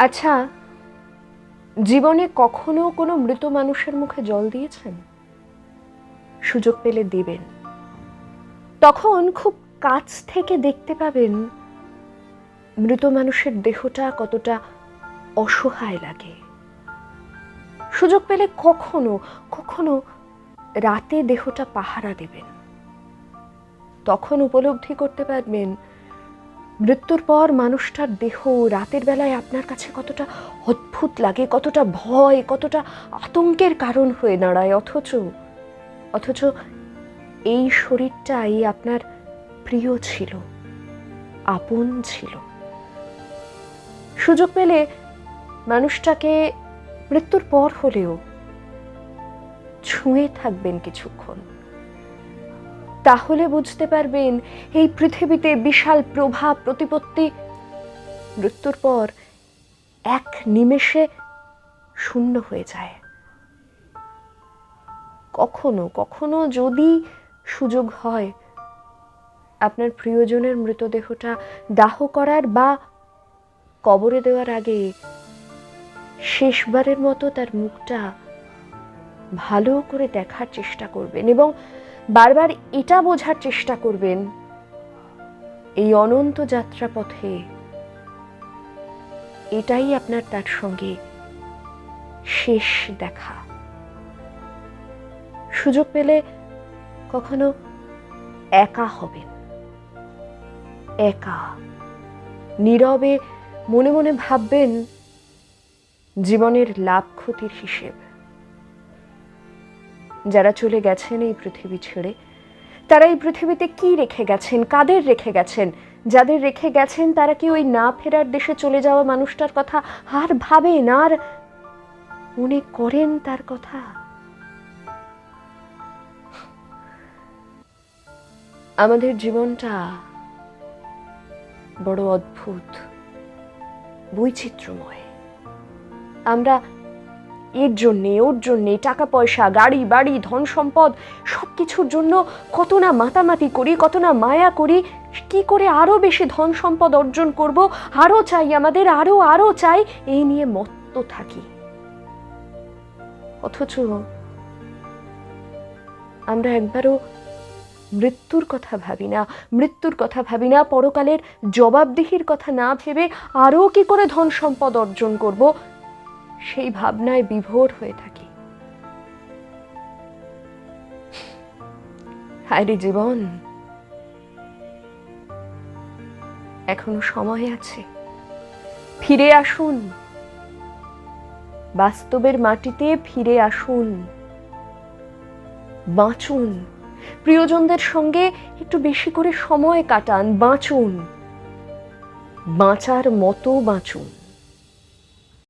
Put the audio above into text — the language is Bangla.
আচ্ছা জীবনে কখনো কোনো মৃত মানুষের মুখে জল দিয়েছেন? সুযোগ পেলে দেবেন। তখন খুব কাছ থেকে দেখতে পাবেন মৃত মানুষের দেহটা কতটা অসহায় লাগে। সুযোগ পেলে কখনো কখনো রাতে দেহটা পাহারা দেবেন। তখন উপলব্ধি করতে পারবেন মৃত্যুর পর মানুষটার দেহ রাতের বেলায় আপনার কাছে কতটা অদ্ভুত লাগে, কতটা ভয়, কতটা আতঙ্কের কারণ হয়ে দাঁড়ায়। অথচ অথচ এই শরীরটাই আপনার প্রিয় ছিল, আপন ছিল। সুযোগ পেলে মানুষটাকে মৃত্যুর পর হলেও ছুঁয়ে থাকবেন কিছুক্ষণ। তাহলে বুঝতে পারবেন, এই পৃথিবীতে বিশাল প্রভাব প্রতিপত্তি, মৃত্যুর পর এক নিমেষে শূন্য হয়ে যায়। কখনো কখনো যদি সুযোগ হয়, আপনার প্রিয়জনের মৃতদেহটা দাহ করার বা কবরে দেওয়ার আগে শেষবারের মতো তার মুখটা ভালো করে দেখার চেষ্টা করবেন এবং বারবার এটা বোঝার চেষ্টা করবেন, এই অনন্ত যাত্রাপথে এটাই আপনার তার সঙ্গে শেষ দেখা। সুযোগ পেলে কখনো একা হবেন, একা। নীরবে মনে মনে ভাববেন, জীবনের লাভ ক্ষতির হিসেব। যারা চলে গেছেন এই পৃথিবী ছেড়ে, তারা এই পৃথিবীতে কি রেখে গেছেন? কাদের রেখে গেছেন? যাদের রেখে গেছেন, তারা কি ওই না ফেরার দেশে চলে যাওয়া মানুষটার কথা আর ভাবেন? আর মনে করেন তার কথা? আমাদের জীবনটা বড় অদ্ভুত, বৈচিত্র্যময়। আমরা এর জন্যে, ওর জন্যে টাকা পয়সা, গাড়ি, বাড়ি, ধন সম্পদ সব কিছুর জন্য কত না মাতামাতি করি, কত না মায়া করি, কি করে আরও বেশি ধন সম্পদ অর্জন করব? আরও চাই আমাদের আরও আরও চাই, এই নিয়ে মত্ত থাকি। অথচ আমরা একবারও মৃত্যুর কথা ভাবি না, মৃত্যুর কথা ভাবি না, পরকালের জবাবদিহির কথা না ভেবে আরও কি করে ধন সম্পদ অর্জন করব? সেই ভাবনায় বিভোর হয়ে থাকি। হায়রে জীবন! এখনও সময় আছে। ফিরে আসুন। বাস্তবের মাটিতে ফিরে আসুন। বাঁচুন। প্রিয়জনদের সঙ্গে একটু বেশি করে সময় কাটান। বাঁচুন। বাঁচার মতো বাঁচুন।